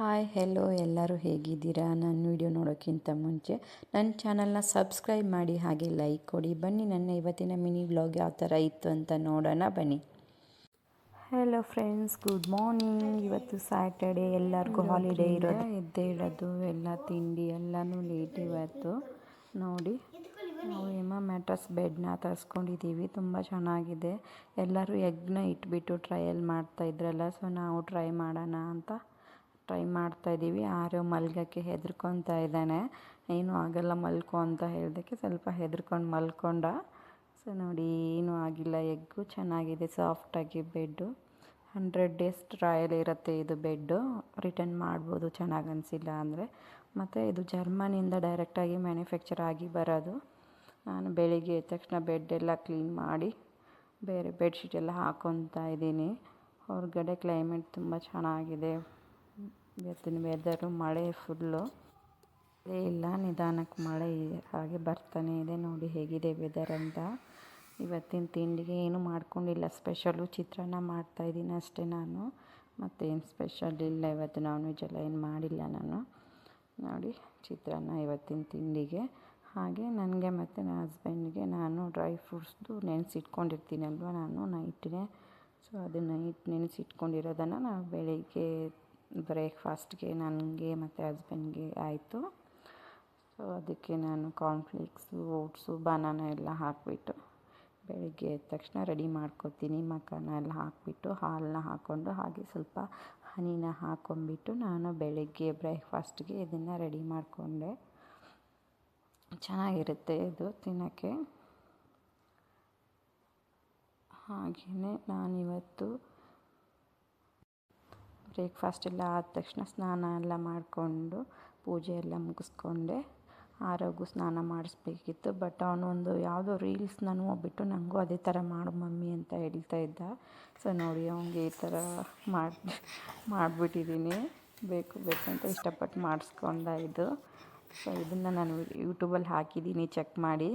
Hi hello ಎಲ್ಲರೂ ಹೇಗಿದ್ದೀರಾ? ನನ್ನ ವಿಡಿಯೋ ನೋಡೋಕ್ಕಿಂತ ಮುಂಚೆ ನನ್ನ ಚಾನಲ್ನ ಸಬ್ಸ್ಕ್ರೈಬ್ ಮಾಡಿ ಹಾಗೆ ಲೈಕ್ ಕೊಡಿ. ಬನ್ನಿ ನನ್ನ ಇವತ್ತಿನ ಮಿನಿ ವ್ಲಾಗ್ ಯಾವ ಥರ ಇತ್ತು ಅಂತ ನೋಡೋಣ. ಬನ್ನಿ. ಹೆಲೋ ಫ್ರೆಂಡ್ಸ್ ಗುಡ್ ಮಾರ್ನಿಂಗ್ ಇವತ್ತು ಸ್ಯಾಟರ್ಡೇ ಎಲ್ಲರಿಗೂ ಹಾಲಿಡೇ ಇರೋದು. ಎದ್ದೇ ಇರೋದು ಎಲ್ಲ ತಿಂಡಿ ಎಲ್ಲನೂ ಲೇಟ್ ಇವತ್ತು. ನೋಡಿ ನಾವು ಎಮ್ಮ ಮ್ಯಾಟ್ರಸ್ ಬೆಡ್ನ ತರಿಸ್ಕೊಂಡಿದ್ದೀವಿ. ತುಂಬ ಚೆನ್ನಾಗಿದೆ. ಎಲ್ಲರೂ ಎಗ್ನ ಇಟ್ಬಿಟ್ಟು ಟ್ರಯಲ್ ಮಾಡ್ತಾ ಇದ್ರಲ್ಲ ಸೊ ನಾವು ಟ್ರೈ ಮಾಡೋಣ ಅಂತ ಟ್ರೈ ಮಾಡ್ತಾ ಇದ್ದೀವಿ. ಆರೋ ಮಲ್ಗೋಕ್ಕೆ ಹೆದರ್ಕೊತಾ ಇದ್ದಾನೆ. ಏನೂ ಆಗಲ್ಲ ಮಲ್ಕೊ ಅಂತ ಹೇಳಿದಕ್ಕೆ ಸ್ವಲ್ಪ ಹೆದರ್ಕೊಂಡು ಮಲ್ಕೊಂಡ. ಸೊ ನೋಡಿ, ಏನೂ ಆಗಿಲ್ಲ. ಎಗ್ಗು ಚೆನ್ನಾಗಿದೆ ಸಾಫ್ಟಾಗಿ ಬೆಡ್ಡು. ಹಂಡ್ರೆಡ್ ಡೇಸ್ ಟ್ರಯಲ್ ಇರುತ್ತೆ ಇದು ಬೆಡ್ಡು. ರಿಟರ್ನ್ ಮಾಡ್ಬೋದು, ಚೆನ್ನಾಗಿ ಅನಿಸಿಲ್ಲ ಅಂದರೆ. ಮತ್ತು ಇದು ಜರ್ಮನಿಯಿಂದ ಡೈರೆಕ್ಟಾಗಿ ಮ್ಯಾನುಫ್ಯಾಕ್ಚರ್ ಆಗಿ ಬರೋದು. ನಾನು ಬೆಳಿಗ್ಗೆ ಎದ್ದ ತಕ್ಷಣ ಬೆಡ್ ಎಲ್ಲ ಕ್ಲೀನ್ ಮಾಡಿ ಬೇರೆ ಬೆಡ್ಶೀಟ್ ಎಲ್ಲ ಹಾಕ್ಕೊತಾ ಇದ್ದೀನಿ. ಹೊರಗಡೆ ಕ್ಲೈಮೇಟ್ ತುಂಬ ಚೆನ್ನಾಗಿದೆ. ಇವತ್ತಿನ ವೆದರು ಮಳೆ ಫುಲ್ಲು ಇಲ್ಲ ನಿಧಾನಕ್ಕೆ ಮಳೆ ಹಾಗೆ ಬರ್ತಾನೆ ಇದೆ. ನೋಡಿ ಹೇಗಿದೆ ವೆದರ್ ಅಂತ. ಇವತ್ತಿನ ತಿಂಡಿಗೆ ಏನು ಮಾಡ್ಕೊಂಡಿಲ್ಲ. ಸ್ಪೆಷಲು ಚಿತ್ರಾನ್ನ ಮಾಡ್ತಾಯಿದ್ದೀನಿ ಅಷ್ಟೇ ನಾನು. ಮತ್ತೇನು ಸ್ಪೆಷಲ್ ಇಲ್ಲ. ಇವತ್ತು ನಾನ್ ವೆಜ್ ಎಲ್ಲ ಏನು ಮಾಡಿಲ್ಲ ನಾನು. ನೋಡಿ, ಚಿತ್ರಾನ್ನ ಇವತ್ತಿನ ತಿಂಡಿಗೆ. ಹಾಗೆ ನನಗೆ ಮತ್ತು ನನ್ನ ಹಸ್ಬೆಂಡ್ಗೆ ನಾನು ಡ್ರೈ ಫ್ರೂಟ್ಸ್ದು ನೆನೆಸಿಟ್ಕೊಂಡಿರ್ತೀನಲ್ವ ನಾನು ನೈಟ್ಗೆ ಸೊ ಅದು ನೈಟ್ ನೆನೆಸಿಟ್ಕೊಂಡಿರೋದನ್ನು ನಾವು ಬೆಳಿಗ್ಗೆ ಬ್ರೇಕ್ಫಾಸ್ಟ್ಗೆ ನನಗೆ ಮತ್ತು ಹಸ್ಬೆಂಡ್ಗೆ ಆಯಿತು. ಸೊ ಅದಕ್ಕೆ ನಾನು ಕಾರ್ನ್ಫ್ಲೇಕ್ಸು, ಓಟ್ಸು, ಬನಾನ ಎಲ್ಲ ಹಾಕಿಬಿಟ್ಟು ಬೆಳಿಗ್ಗೆ ಎದ್ದ ತಕ್ಷಣ ರೆಡಿ ಮಾಡ್ಕೊತೀನಿ. ಮಖನ ಎಲ್ಲ ಹಾಕಿಬಿಟ್ಟು ಹಾಲನ್ನ ಹಾಕ್ಕೊಂಡು ಹಾಗೆ ಸ್ವಲ್ಪ ಹನಿನ ಹಾಕ್ಕೊಂಡ್ಬಿಟ್ಟು ನಾನು ಬೆಳಗ್ಗೆ ಬ್ರೇಕ್ಫಾಸ್ಟ್ಗೆ ಇದನ್ನು ರೆಡಿ ಮಾಡಿಕೊಂಡೆ. ಚೆನ್ನಾಗಿರುತ್ತೆ ಇದು ತಿನ್ನೋಕ್ಕೆ. ಹಾಗೆಯೇ ನಾನಿವತ್ತು ಬ್ರೇಕ್ಫಾಸ್ಟ್ ಎಲ್ಲ ಆದ ತಕ್ಷಣ ಸ್ನಾನ ಎಲ್ಲ ಮಾಡಿಕೊಂಡು ಪೂಜೆ ಎಲ್ಲ ಮುಗಿಸ್ಕೊಂಡೆ. ಆರೋಗ್ಯ ಸ್ನಾನ ಮಾಡಿಸ್ಬೇಕಿತ್ತು. ಬಟ್ ಅವನೊಂದು ಯಾವುದೋ ರೀಲ್ಸ್ನ ನೋಡ್ಬಿಟ್ಟು ನನಗೂ ಅದೇ ಥರ ಮಾಡು ಮಮ್ಮಿ ಅಂತ ಹೇಳ್ತಾ ಇದ್ದ. ಸೊ ನೋಡಿ ಅವನಿಗೆ ಈ ಥರ ಮಾಡಿ, ಮಾಡಿಬಿಟ್ಟಿದ್ದೀನಿ. ಬೇಕು ಬೇಕು ಅಂತ ಇಷ್ಟಪಟ್ಟು ಮಾಡಿಸ್ಕೊಂಡ ಇದು. ಸೊ ಇದನ್ನು ನಾನು ಯೂಟ್ಯೂಬಲ್ಲಿ ಹಾಕಿದ್ದೀನಿ ಚೆಕ್ ಮಾಡಿ.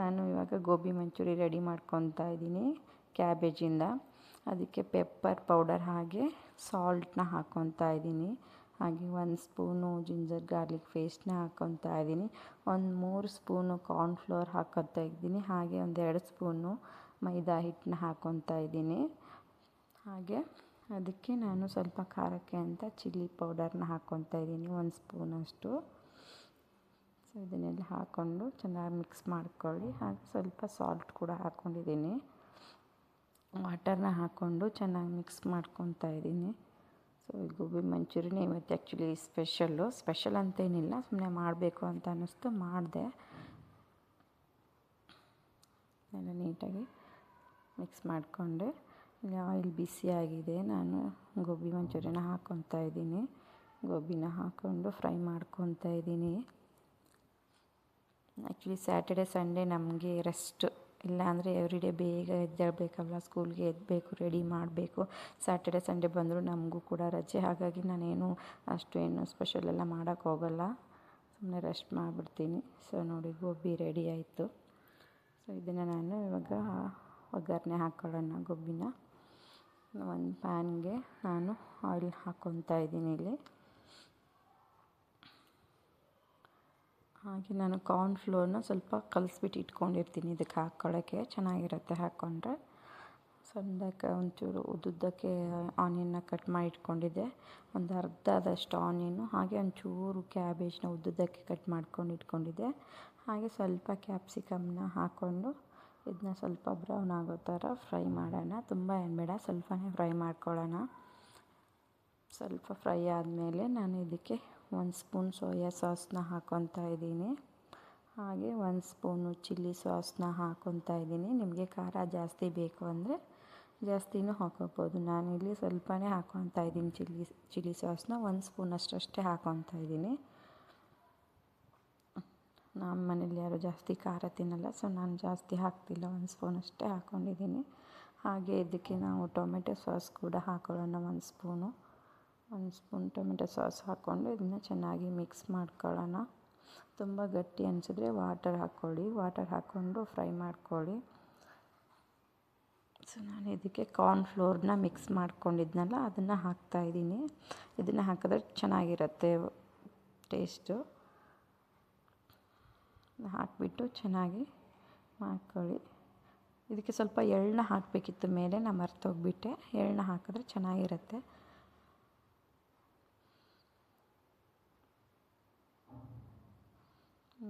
ನಾನು ಇವಾಗ ಗೋಬಿ ಮಂಚೂರಿ ರೆಡಿ ಮಾಡ್ಕೊತಾ ಇದ್ದೀನಿ, ಕ್ಯಾಬೇಜಿಂದ. ಅದಕ್ಕೆ ಪೆಪ್ಪರ್ ಪೌಡರ್ ಹಾಗೆ ಸಾಲ್ಟನ್ನ ಹಾಕ್ಕೊತಾ ಇದ್ದೀನಿ. ಹಾಗೆ ಒಂದು ಸ್ಪೂನು ಜಿಂಜರ್ ಗಾರ್ಲಿಕ್ ಪೇಸ್ಟ್ನ ಹಾಕ್ಕೊತಾ ಇದ್ದೀನಿ. ಒಂದು ಮೂರು ಸ್ಪೂನು ಕಾರ್ನ್ಫ್ಲೋರ್ ಹಾಕ್ಕೊತಾ ಇದ್ದೀನಿ. ಹಾಗೆ ಒಂದೆರಡು ಸ್ಪೂನು ಮೈದಾ ಹಿಟ್ಟನ್ನ ಹಾಕ್ಕೊತಾ ಇದ್ದೀನಿ. ಹಾಗೆ ಅದಕ್ಕೆ ನಾನು ಸ್ವಲ್ಪ ಖಾರಕ್ಕೆ ಅಂತ ಚಿಲ್ಲಿ ಪೌಡರ್ನ ಹಾಕ್ಕೊತಾ ಇದ್ದೀನಿ. ಒಂದು ಸ್ಪೂನಷ್ಟು. ಸೊ, ಇದನ್ನೆಲ್ಲ ಹಾಕ್ಕೊಂಡು ಚೆನ್ನಾಗಿ ಮಿಕ್ಸ್ ಮಾಡ್ಕೊಳ್ಳಿ. ಹಾಗೆ ಸ್ವಲ್ಪ ಸಾಲ್ಟ್ ಕೂಡ ಹಾಕ್ಕೊಂಡಿದ್ದೀನಿ ವಾಟರ್ನ ಹಾಕ್ಕೊಂಡು ಚೆನ್ನಾಗಿ ಮಿಕ್ಸ್ ಮಾಡ್ಕೊತಾ ಇದ್ದೀನಿ. ಸೊ, ಈ ಗೋಬಿ ಮಂಚೂರಿನ ಇವತ್ತು ಆ್ಯಕ್ಚುಲಿ ಸ್ಪೆಷಲ್ಲು. ಸ್ಪೆಷಲ್ ಅಂತೇನಿಲ್ಲ ಸುಮ್ಮನೆ ಮಾಡಬೇಕು ಅಂತ ಅನ್ನಿಸ್ತು, ಮಾಡಿದೆ. ಎಲ್ಲ ನೀಟಾಗಿ ಮಿಕ್ಸ್ ಮಾಡಿಕೊಂಡೆ. ಇಲ್ಲಿ ಆಯಿಲ್ ಬಿಸಿಯಾಗಿದೆ ನಾನು ಗೋಬಿ ಮಂಚೂರಿನ ಹಾಕ್ಕೊತಾ ಇದ್ದೀನಿ. ಗೋಬಿನ ಹಾಕ್ಕೊಂಡು ಫ್ರೈ ಮಾಡ್ಕೊತಾ ಇದ್ದೀನಿ. ಆ್ಯಕ್ಚುಲಿ ಸ್ಯಾಟರ್ಡೆ, ಸಂಡೇ ನಮಗೆ ರೆಸ್ಟ್ ಇಲ್ಲಾಂದರೆ ಎವ್ರಿ ಡೇ ಬೇಗ ಎದ್ದೇಳಬೇಕಲ್ಲ ಸ್ಕೂಲ್ಗೆ ಎದ್ದಬೇಕು ರೆಡಿ ಮಾಡಬೇಕು. ಸ್ಯಾಟರ್ಡೆ ಸಂಡೇ ಬಂದರೂ ನಮಗೂ ಕೂಡ ರಜೆ. ಹಾಗಾಗಿ ನಾನೇನು ಅಷ್ಟು ಏನು ಸ್ಪೆಷಲ್ ಎಲ್ಲ ಮಾಡೋಕ್ಕೆ ಹೋಗಲ್ಲ. ಸುಮ್ಮನೆ ರೆಸ್ಟ್ ಮಾಡಿಬಿಡ್ತೀನಿ. ಸೊ ನೋಡಿ, ಗೋಬಿ ರೆಡಿ ಆಯಿತು. ಸೊ ಇದನ್ನು ನಾನು ಇವಾಗ ಒಗ್ಗರಣೆ ಹಾಕ್ಕೊಳ್ಳೋಣ ಗೋಬಿನ. ಒಂದು ಪ್ಯಾನ್ಗೆ ನಾನು ಆಯಿಲ್ ಹಾಕ್ಕೊತಾ ಇದ್ದೀನಿ ಇಲ್ಲಿ. ಹಾಗೆ ನಾನು ಕಾರ್ನ್ ಫ್ಲೋರ್ನ ಸ್ವಲ್ಪ ಕಲಸ್ಬಿಟ್ಟು ಇಟ್ಕೊಂಡಿರ್ತೀನಿ ಇದಕ್ಕೆ ಹಾಕ್ಕೊಳ್ಳೋಕ್ಕೆ. ಚೆನ್ನಾಗಿರುತ್ತೆ ಹಾಕ್ಕೊಂಡ್ರೆ. ಸಣ್ಣದಕ್ಕೆ ಒಂಚೂರು ಉದ್ದುದ್ದಕ್ಕೆ ಆನಿಯನ್ನ ಕಟ್ ಮಾಡಿ ಇಟ್ಕೊಂಡಿದ್ದೆ. ಒಂದು ಅರ್ಧದಷ್ಟು ಆನಿಯನ್ನು ಹಾಗೆ ಒಂಚೂರು ಕ್ಯಾಬೇಜ್ನ ಉದ್ದುದ್ದಕ್ಕೆ ಕಟ್ ಮಾಡ್ಕೊಂಡು ಇಟ್ಕೊಂಡಿದ್ದೆ. ಹಾಗೆ ಸ್ವಲ್ಪ ಕ್ಯಾಪ್ಸಿಕಮ್ನ ಹಾಕ್ಕೊಂಡು ಇದನ್ನ ಸ್ವಲ್ಪ ಬ್ರೌನ್ ಆಗೋ ಥರ ಫ್ರೈ ಮಾಡೋಣ. ತುಂಬ ಏನು ಬೇಡ, ಸ್ವಲ್ಪನೇ ಫ್ರೈ ಮಾಡ್ಕೊಳ್ಳೋಣ. ಸ್ವಲ್ಪ ಫ್ರೈ ಆದಮೇಲೆ ನಾನು ಇದಕ್ಕೆ ಒಂದು ಸ್ಪೂನ್ ಸೋಯಾ ಸಾಸ್ನ ಹಾಕ್ಕೊತಾ ಇದ್ದೀನಿ. ಹಾಗೆ ಒಂದು ಸ್ಪೂನು ಚಿಲ್ಲಿ ಸಾಸ್ನ ಹಾಕೊತಾ ಇದ್ದೀನಿ. ನಿಮಗೆ ಖಾರ ಜಾಸ್ತಿ ಬೇಕು ಅಂದರೆ ಜಾಸ್ತಿನೂ ಹಾಕೋಬೋದು. ನಾನಿಲ್ಲಿ ಸ್ವಲ್ಪನೇ ಹಾಕೊತಾ ಇದ್ದೀನಿ ಚಿಲ್ಲಿ ಚಿಲ್ಲಿ ಸಾಸ್ನ. ಒಂದು ಸ್ಪೂನ್ ಅಷ್ಟಷ್ಟೇ ಹಾಕೊತಾ ಇದ್ದೀನಿ. ನಮ್ಮ ಮನೇಲಿ ಯಾರು ಜಾಸ್ತಿ ಖಾರ ತಿನ್ನಲ್ಲ, ಸೊ ನಾನು ಜಾಸ್ತಿ ಹಾಕ್ತಿಲ್ಲ. ಒಂದು ಸ್ಪೂನ್ ಅಷ್ಟೇ ಹಾಕ್ಕೊಂಡಿದ್ದೀನಿ ಹಾಗೆ ಇದಕ್ಕೆ ನಾವು ಟೊಮೆಟೊ ಸಾಸ್ ಕೂಡ ಹಾಕೊಳ್ಳೋಣ ಒಂದು ಸ್ಪೂನು. ಒಂದು ಸ್ಪೂನ್ ಟೊಮೆಟೊ ಸಾಸ್ ಹಾಕ್ಕೊಂಡು ಇದನ್ನು ಚೆನ್ನಾಗಿ ಮಿಕ್ಸ್ ಮಾಡ್ಕೊಳ್ಳೋಣ. ತುಂಬ ಗಟ್ಟಿ ಅನಿಸಿದ್ರೆ ವಾಟರ್ ಹಾಕ್ಕೊಳ್ಳಿ. ವಾಟರ್ ಹಾಕ್ಕೊಂಡು ಫ್ರೈ ಮಾಡ್ಕೊಳ್ಳಿ. ಸೊ, ನಾನು ಇದಕ್ಕೆ ಕಾರ್ನ್ ಫ್ಲೋರ್ನ ಮಿಕ್ಸ್ ಮಾಡ್ಕೊಂಡಿದ್ನಲ್ಲ, ಅದನ್ನು ಹಾಕ್ತಾಯಿದ್ದೀನಿ ಇದನ್ನು ಹಾಕಿದ್ರೆ ಚೆನ್ನಾಗಿರುತ್ತೆ ಟೇಸ್ಟು. ಹಾಕಿಬಿಟ್ಟು ಚೆನ್ನಾಗಿ ಮಾಡ್ಕೊಳ್ಳಿ. ಇದಕ್ಕೆ ಸ್ವಲ್ಪ ಎಳ್ಳನ್ನ ಹಾಕಬೇಕಿತ್ತು ಮೇಲೆ ನಾನು ಮರ್ತೋಗ್ಬಿಟ್ಟೆ. ಎಳ್ಳನ್ನ ಹಾಕಿದ್ರೆ ಚೆನ್ನಾಗಿರುತ್ತೆ.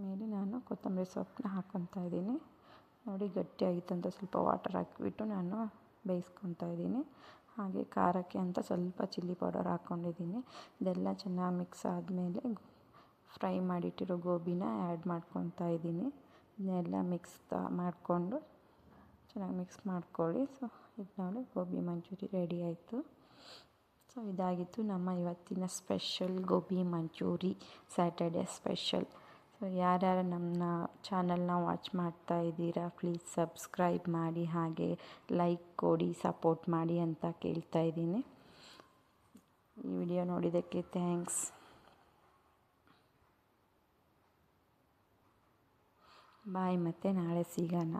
ಮೇಲೆ ನಾನು ಕೊತ್ತಂಬರಿ ಸೊಪ್ಪನ್ನ ಹಾಕ್ಕೊತಾ ಇದ್ದೀನಿ. ನೋಡಿ, ಗಟ್ಟಿಯಾಗಿತ್ತು ಅಂತ ಸ್ವಲ್ಪ ವಾಟರ್ ಹಾಕಿಬಿಟ್ಟು ನಾನು ಬೇಯಿಸ್ಕೊತಾ ಇದ್ದೀನಿ. ಹಾಗೆ ಖಾರಕ್ಕೆ ಅಂತ ಸ್ವಲ್ಪ ಚಿಲ್ಲಿ ಪೌಡರ್ ಹಾಕ್ಕೊಂಡಿದ್ದೀನಿ ಇದೆಲ್ಲ ಚೆನ್ನಾಗಿ ಮಿಕ್ಸ್ ಆದಮೇಲೆ ಫ್ರೈ ಮಾಡಿಟ್ಟಿರೋ ಗೋಬಿನ ಆ್ಯಡ್ ಮಾಡ್ಕೊತಾ ಇದ್ದೀನಿ. ಇದನ್ನೆಲ್ಲ ಮಿಕ್ಸ್ ಮಾಡಿಕೊಂಡು ಚೆನ್ನಾಗಿ ಮಿಕ್ಸ್ ಮಾಡ್ಕೊಳ್ಳಿ. ಸೊ ಇದು ನೋಡಿ ಗೋಬಿ ಮಂಚೂರಿ ರೆಡಿ ಆಯಿತು. ಸೊ ಇದಾಗಿತ್ತು ನಮ್ಮ ಇವತ್ತಿನ special gobi manchurian Saturday special so ಯಾರ್ಯಾರು ನಮ್ಮ ಚಾನಲ್ನ ವಾಚ್ ಮಾಡ್ತಾ ಇದ್ದೀರಾ ಪ್ಲೀಸ್ ಸಬ್ಸ್ಕ್ರೈಬ್ ಮಾಡಿ, ಹಾಗೆ ಲೈಕ್ ಕೊಡಿ ಸಪೋರ್ಟ್ ಮಾಡಿ ಅಂತ ಕೇಳ್ತಾ ಇದ್ದೀನಿ. ಈ ವಿಡಿಯೋ ನೋಡಿದ್ದಕ್ಕೆ ಥ್ಯಾಂಕ್ಸ್ ಬಾಯ್ ಮತ್ತು ನಾಳೆ ಸಿಗೋಣ.